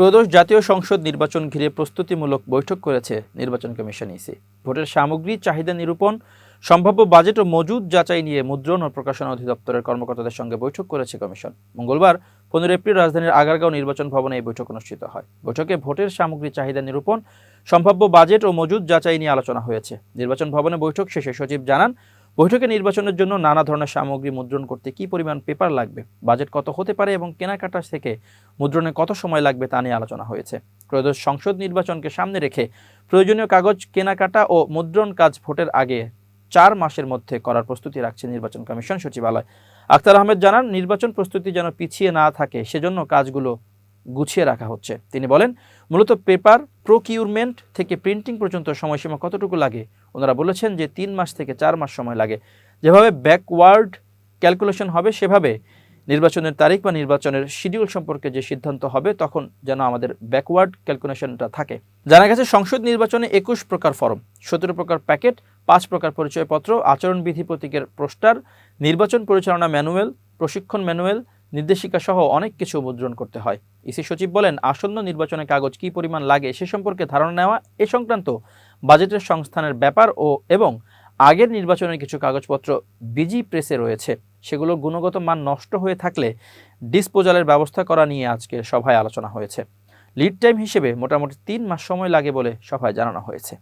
ত্রয়োদশ জাতীয় সংসদ নির্বাচন ঘিরে প্রস্তুতিমূলক বৈঠক করেছে নির্বাচন কমিশন ইসি। ভোটের সামগ্রী, চাহিদা নিরূপণ, সম্ভাব্য বাজেট ও মজুদ যাচাই নিয়ে মুদ্রণ ও প্রকাশনা অধিদপ্তরের কর্মকর্তাদের সঙ্গে বৈঠক করেছে কমিশন। মঙ্গলবার পনেরো এপ্রিল রাজধানীর আগারগাঁও নির্বাচন ভবনে এই বৈঠক অনুষ্ঠিত হয়। বৈঠকে ভোটের সামগ্রী, চাহিদা নিরূপণ, সম্ভাব্য বাজেট ও মজুদ যাচাই নিয়ে আলোচনা হয়েছে। নির্বাচন ভবনে বৈঠক শেষে সচিব জানান বৈঠকে নির্বাচনের জন্য নানা ধরনের সামগ্রী মুদ্রণ করতে কী পরিমাণ পেপার লাগবে? বাজেট কত হতে পারে এবং কেনাকাটা থেকে মুদ্রণে কত সময় লাগবে তা নিয়ে আলোচনা হয়েছে। ত্রয়োদশ সংসদ নির্বাচনকে সামনে রেখে প্রয়োজনীয় কাগজ কেনাকাটা ও মুদ্রণ কাজ ভোটের আগে চার মাসের মধ্যে করার প্রস্তুতি রাখছে নির্বাচন কমিশন সচিবালয়। আখতার আহমেদ জানান, নির্বাচন প্রস্তুতি যেন পিছিয়ে না থাকে, সেজন্য কাজগুলো গুছিয়ে রাখা হচ্ছে। তিনি বলেন, মূলত পেপার প্রকিউরমেন্ট থেকে প্রিন্টিং পর্যন্ত সময়সীমা কতটুকু লাগে? ওনারা বলেছেন যে তিন মাস থেকে চার মাস সময় লাগে। যেভাবে ব্যাকওয়ার্ড ক্যালকুলেশন হবে, সেভাবে নির্বাচনের তারিখ বা নির্বাচনের শিডিউল সম্পর্কে যে সিদ্ধান্ত হবে, তখন যেন আমাদের ব্যাকওয়ার্ড ক্যালকুলেশনটা থাকে। জানা গেছে, সংসদ নির্বাচনে একুশ প্রকার ফরম, সতেরো প্রকার প্যাকেট, পাঁচ প্রকার পরিচয়পত্র, আচরণবিধি প্রতীকের পোস্টার, নির্বাচন পরিচালনা ম্যানুয়াল, প্রশিক্ষণ ম্যানুয়াল নির্দেশিকা সহ অনেক কিছু মুদ্রণ করতে হয়। ইসি সচিব বলেন, আসন্ন নির্বাচনে কাগজ কী পরিমাণ লাগে সে সম্পর্কে ধারণা নেওয়া এ সংক্রান্ত বাজেটের সংস্থানের ব্যাপার ও এবং আগের নির্বাচনের কিছু কাগজপত্র বিজি প্রেসে রয়েছে। সেগুলোর গুণগত মান নষ্ট হয়ে থাকলে ডিসপোজালের ব্যবস্থা করা নিয়ে আজকে সভায় আলোচনা হয়েছে। লিড টাইম হিসেবে মোটামুটি তিন মাস সময় লাগে বলে সভায় জানানো হয়েছে।